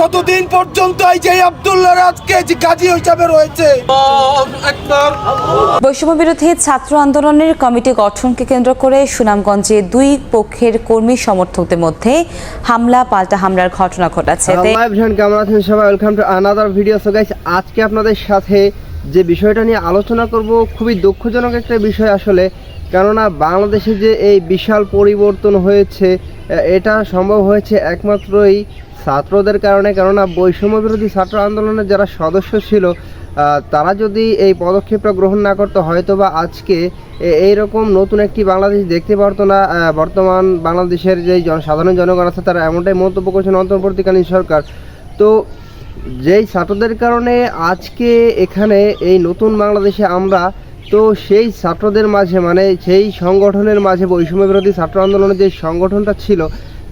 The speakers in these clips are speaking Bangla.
ততদিন পর্যন্ত এই যে আব্দুল্লাহ আজকে যে গাজী হিসাবে রয়েছে। বৈষম্য বিরোধী ছাত্র আন্দোলনের কমিটি গঠনকে কেন্দ্র করে সুনামগঞ্জে দুই পক্ষের কর্মী সমর্থকদের মধ্যে হামলা পাল্টা হামলার ঘটনা ঘটাচ্ছে সবাই? Welcome to another video so guys আজকে আপনাদের সাথে যে বিষয়টা নিয়ে আলোচনা করব খুবই দুঃখজনক একটা বিষয় আসলে। কেননা বাংলাদেশে যে এই বিশাল পরিবর্তন হয়েছে এটা সম্ভব হয়েছে একমাত্রই ছাত্রদের কারণে, কেননা বৈষম্য বিরোধী ছাত্র আন্দোলনের যারা সদস্য ছিল তারা যদি এই পদক্ষেপটা গ্রহণ না করতো হয়তো বা আজকে এ- এইরকম নতুন একটি বাংলাদেশ দেখতে পারতো না। বর্তমান বাংলাদেশের যে সাধারণ জনগণ আছে, তারা এমনটাই মন্তব্য করছেন অন্তর্বর্তীকালীন সরকার। তো যেই ছাত্রদের কারণে আজকে এখানে এই নতুন বাংলাদেশে আমরা, তো সেই ছাত্রদের মাঝে মানে সেই সংগঠনের মাঝে বৈষম্য বিরোধী ছাত্র আন্দোলনের যে সংগঠনটা ছিল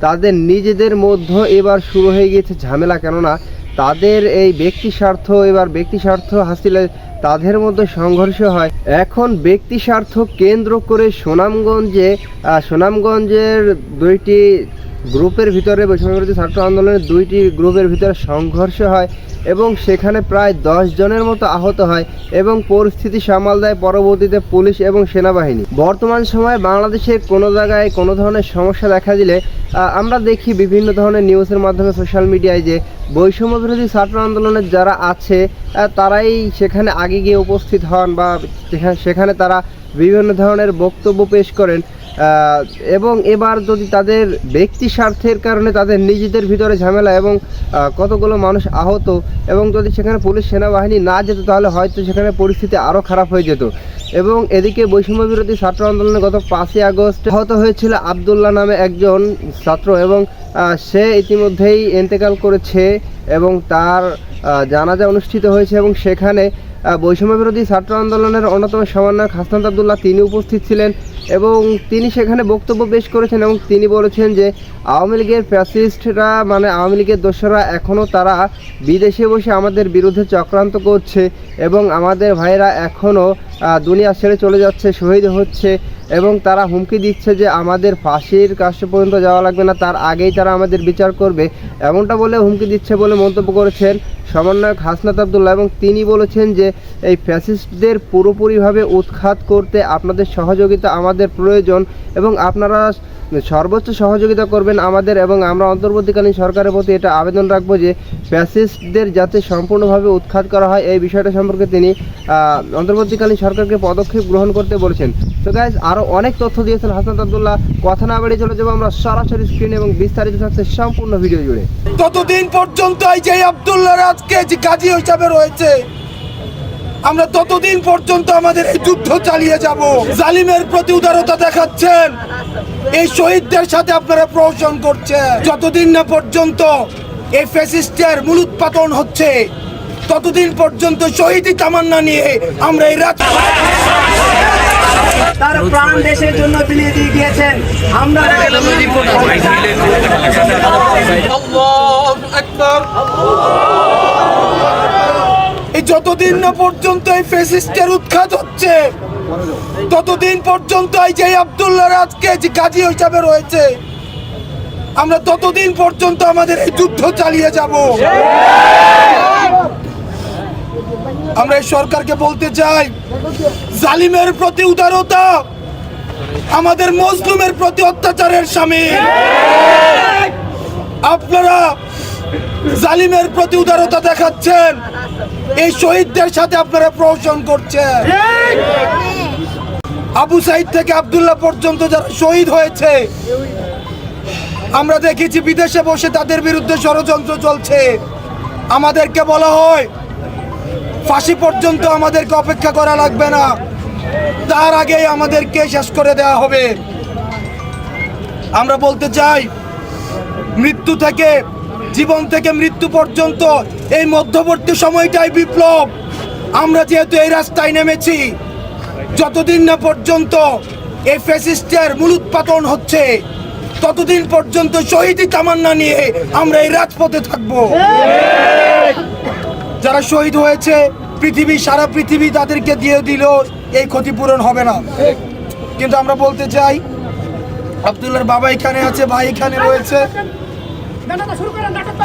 তাদের নিজেদের মধ্যে এবার শুরু হয়ে গিয়েছে ঝামেলা, কেননা তাদের এই ব্যক্তি স্বার্থ, এবার ব্যক্তি স্বার্থ হাসিলে তাদের মধ্যে সংঘর্ষ হয়। এখন ব্যক্তি স্বার্থ কেন্দ্র করে সুনামগঞ্জে সুনামগঞ্জের দুইটি গ্রুপের ভিতরে বৈষম্যবিরোধী ছাত্র আন্দোলনের দুইটি গ্রুপের ভিতরে সংঘর্ষ হয় এবং সেখানে প্রায় দশ জনের মতো আহত হয় এবং পরিস্থিতি সামাল দেয় পরবর্তীতে পুলিশ এবং সেনাবাহিনী। বর্তমান সময়ে বাংলাদেশের কোনো জায়গায় কোনো ধরনের সমস্যা দেখা দিলে আমরা দেখি বিভিন্ন ধরনের নিউজের মাধ্যমে সোশ্যাল মিডিয়ায় যে বৈষম্য বিরোধী ছাত্র আন্দোলনের যারা আছে তারাই সেখানে আগে গিয়ে উপস্থিত হন বা সেখানে- তারা বিভিন্ন ধরনের বক্তব্য পেশ করেন। এবং এবার যদি তাদের ব্যক্তি স্বার্থের কারণে তাদের নিজেদের ভিতরে ঝামেলা এবং কতগুলো মানুষ আহত এবং যদি সেখানে পুলিশ সেনাবাহিনী না যেত তাহলে হয়তো সেখানে পরিস্থিতি আরও খারাপ হয়ে যেত। এবং এদিকে বৈষম্য বিরোধী ছাত্র আন্দোলনে গত পাঁচই আগস্ট আহত হয়েছিল আবদুল্লাহ নামে একজন ছাত্র এবং সে ইতিমধ্যেই ইন্তেকাল করেছে এবং তার জানাজা অনুষ্ঠিত হয়েছে এবং সেখানে বৈষম্য বিরোধী ছাত্র আন্দোলনের অন্যতম সমন্বয়ক হাসনাত আবদুল্লাহ তিনি উপস্থিত ছিলেন এবং তিনি সেখানে বক্তব্য পেশ করেছেন এবং তিনি বলেছেন যে আওয়ামী লীগের ফ্যাসিস্টরা মানে আওয়ামী লীগের দোষরা এখনও তারা বিদেশে বসে আমাদের বিরুদ্ধে চক্রান্ত করছে এবং আমাদের ভাইরা এখনও দুনিয়া ছেড়ে চলে যাচ্ছে, শহীদ হচ্ছে। এবং তারা হুমকি দিচ্ছে যে আমাদের ফাঁসির কাছে পর্যন্ত যাওয়া লাগবে না, তার আগেই তারা আমাদের বিচার করবে। এমনটা বলে হুমকি দিচ্ছে বলে মন্তব্য করেছেন সমন্বয়ক হাসনাত আবদুল্লাহ এবং তিনি বলেছেন যে, এই ফ্যাসিস্টদের পুরোপুরিভাবে উৎখাত করতে আপনাদের সহযোগিতা আমাদের প্রয়োজন এবং আপনারা সর্বোচ্চ সহযোগিতা করবেন আমাদের এবং আমরা অন্তর্বর্তীকালীন সরকারের প্রতি এটা আবেদন রাখব যে ফ্যাসিস্টদের যাতে সম্পূর্ণভাবে উৎখাত করা হয়। এই বিষয়টা সম্পর্কে তিনি অন্তর্বর্তীকালীন সরকারকে পদক্ষেপ গ্রহণ করতে বলেছেন। তো গাইজ আরও অনেক তথ্য দিয়েছেন হাসনাত আবদুল্লাহ। কথা না বাড়িয়ে চলে যাব আমরা সরাসরি স্ক্রিন এবং বিস্তারিত থাকছে সম্পূর্ণ ভিডিও জুড়ে। ততদিন পর্যন্ত এই যে আব্দুল্লাহ আজকে যে গাজী হিসাবে রয়েছে আমরা ততদিন পর্যন্ত আমাদের এই যুদ্ধ চালিয়ে যাব। জালিমের প্রতি উদারতা দেখাচ্ছেন। এই শহীদদের সাথে আপনারা প্রহসন করছেন। যতদিন না পর্যন্ত এই ফ্যাসিস্টের মূলোৎপাতন হচ্ছে ততদিন পর্যন্ত শহীদি তামান্না নিয়ে আমরা এই রাত তার প্রাণ দেশের জন্য বিলিয়ে দিয়ে গিয়েছেন। আমরা যতদিন না পর্যন্ত এই ফেসিস্টের উৎখাত হচ্ছে, ততদিন পর্যন্ত এই যে আব্দুল্লাহ যে গাজী হিসাবে রয়েছে, আমরা ততদিন পর্যন্ত আমাদের এই যুদ্ধ চালিয়ে যাব। আমরা এই সরকারকে বলতে চাই, জালিমের প্রতি উদারতা, আমাদের মজলুমের প্রতি অত্যাচারের স্বামী আপনারা জালিমের প্রতি উদারতা দেখাচ্ছেন। এই শহীদদের সাথে আপনারা প্রহসন করছেন। আবু সাইদ থেকে আব্দুল্লাহ পর্যন্ত যারা শহীদ হয়েছে, আমরা দেখেছি বিদেশে বসে তাদের বিরুদ্ধে ষড়যন্ত্র চলছে। আমাদেরকে বলা হয়, ফাঁসি পর্যন্ত আমাদেরকে অপেক্ষা করা লাগবে না। তার আগেই আমাদেরকে শেষ করে দেওয়া হবে। আমরা বলতে চাই, মৃত্যু থেকে জীবন থেকে মৃত্যু পর্যন্ত এই মধ্যবর্তী সময়টাই বিপ্লব। আমরা যেহেতু এই রাস্তায় নেমেছি, যতদিন না পর্যন্ত এই ফ্যাসিস্টের মূলোৎপাতন হচ্ছে, ততদিন পর্যন্ত শহীদি তামান্না নিয়ে আমরা এই রাজপথে থাকব। যারা শহীদ হয়েছে, পৃথিবী, সারা পৃথিবী তাদেরকে দিয়ে দিল এই ক্ষতিপূরণ হবে না। কিন্তু আমরা বলতে চাই আব্দুল্লাহর বাবা এখানে আছে, ভাই এখানে রয়েছে।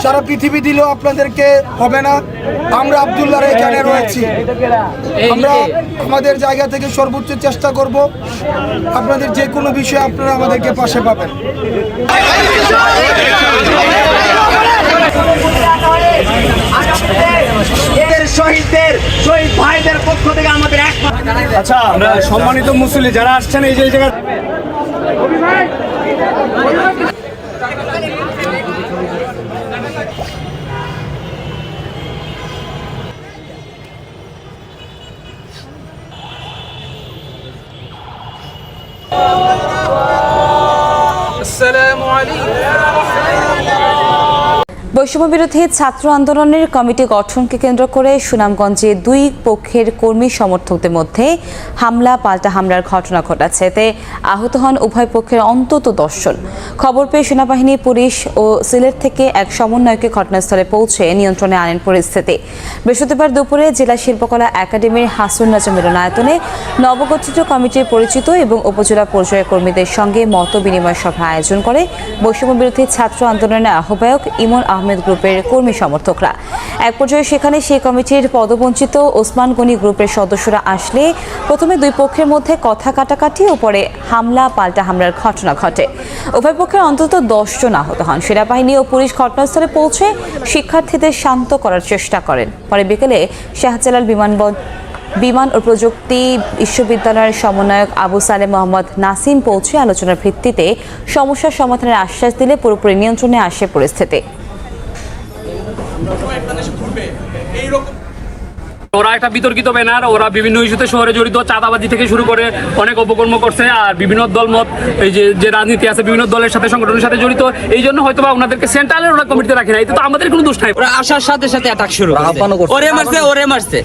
সারা পৃথিবী দিলেও আপনাদেরকে হবে না। আমরা আবদুল্লাহর এখানে রয়েছি। আমরা আমাদের জায়গা থেকে সর্বোচ্চ চেষ্টা করব। আপনাদের যে কোনো বিষয়ে আপনারা আমাদেরকে পাশে পাবেন। এদের শহীদদের শহীদ ভাইদের পক্ষ থেকে আমাদের এক আচ্ছা আমরা সম্মানিত মুসলি যারা আসছেন এই যে এই জায়গায় বৈষম্য বিরোধী ছাত্র আন্দোলনের কমিটি গঠনকে কেন্দ্র করে সুনামগঞ্জে দুই পক্ষের কর্মী সমর্থকদের মধ্যে হামলা, পাল্টা হামলার ঘটনা ঘটাচ্ছে। এতে আহত হন উভয় পক্ষের অন্তত দশজন খবর পেয়ে সেনাবাহিনী, পুলিশ ও সিলেট থেকে এক সমন্বয়কে ঘটনাস্থলে পৌঁছে নিয়ন্ত্রণে আনেন পরিস্থিতি। বৃহস্পতিবার দুপুরে জেলা শিল্পকলা একাডেমির হাসুন নাজা মিলনায়তনে নবগঠিত কমিটির পরিচিত এবং উপজেলা পর্যায়ের কর্মীদের সঙ্গে মত বিনিময় সভা আয়োজন করে বৈষম্য বিরোধী ছাত্র আন্দোলনের আহ্বায়ক ইমন আহমেদ গ্রুপের কর্মী সমর্থকরা। এক পর্যায়ে সেখানে সেই কমিটির পদবঞ্চিত ওসমান গনি গ্রুপের সদস্যরা আসলে প্রথমে দুই পক্ষের মধ্যে কথা কাটাকাটি ও পরে হামলা, পাল্টা হামলার ঘটনা ঘটে। উভয় পক্ষের অন্তত দশজন আহত হন। সেনাবাহিনী ও পুলিশ ঘটনাস্থলে পৌঁছে শিক্ষার্থীদের শান্ত করার চেষ্টা করেন। পরে বিকেলে শাহজালাল বিমানবন্দর বিমান ও প্রযুক্তি বিশ্ববিদ্যালয়ের সমন্বয়ক আবু সালে মোহাম্মদ নাসিম পৌঁছে আলোচনার ভিত্তিতে সমস্যার সমাধানের আশ্বাস দিলে পুরোপুরি নিয়ন্ত্রণে আসে পরিস্থিতি। ওরা একটা বিতর্কিত ব্যানার ওরা বিভিন্ন ইস্যুতে শহরে জড়িত চাঁদাবাজি থেকে শুরু করে অনেক অপকর্ম করছে আর বিভিন্ন দলমত এই যে যে রাজনীতি আছে বিভিন্ন দলের সাথে সংগঠনের সাথে জড়িত এই জন্য হয়তো বা ওনাদেরকে সেন্ট্রালের ওরা কমিটিতে রাখে না এতে তো আমাদের কোনো দোষ নাই। ওরা আসার সাথে সাথে অ্যাটাক শুরু ওরে মারছে ওরে মারছে।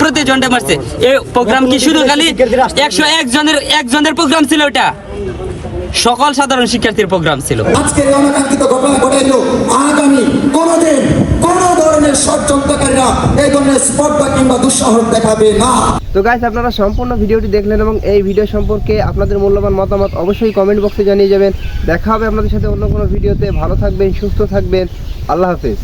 প্রতিজনটা মারছে। এই প্রোগ্রাম কি শুধু খালি একশো একজনের একজনের প্রোগ্রাম ছিল ওটা? সকল সাধারণ শিক্ষার্থীর প্রোগ্রাম ছিল। আজকের এই অনাকাঙ্ক্ষিত ঘটনা ঘটে আগামী কোনোদিন কোনো ধরনের ষড়যন্ত্রকারীরা এই ধরনের স্পর্ধা কিংবা দুঃসাহস দেখাবে না। তো গাইস আপনারা সম্পূর্ণ ভিডিওটি দেখলেন এবং এই ভিডিও সম্পর্কে আপনাদের মূল্যবান মতামত অবশ্যই কমেন্ট বক্সে জানিয়ে যাবেন। দেখা হবে আপনাদের সাথে অন্য কোনো ভিডিওতে ভালো থাকবেন, সুস্থ থাকবেন। আল্লাহ হাফেজ।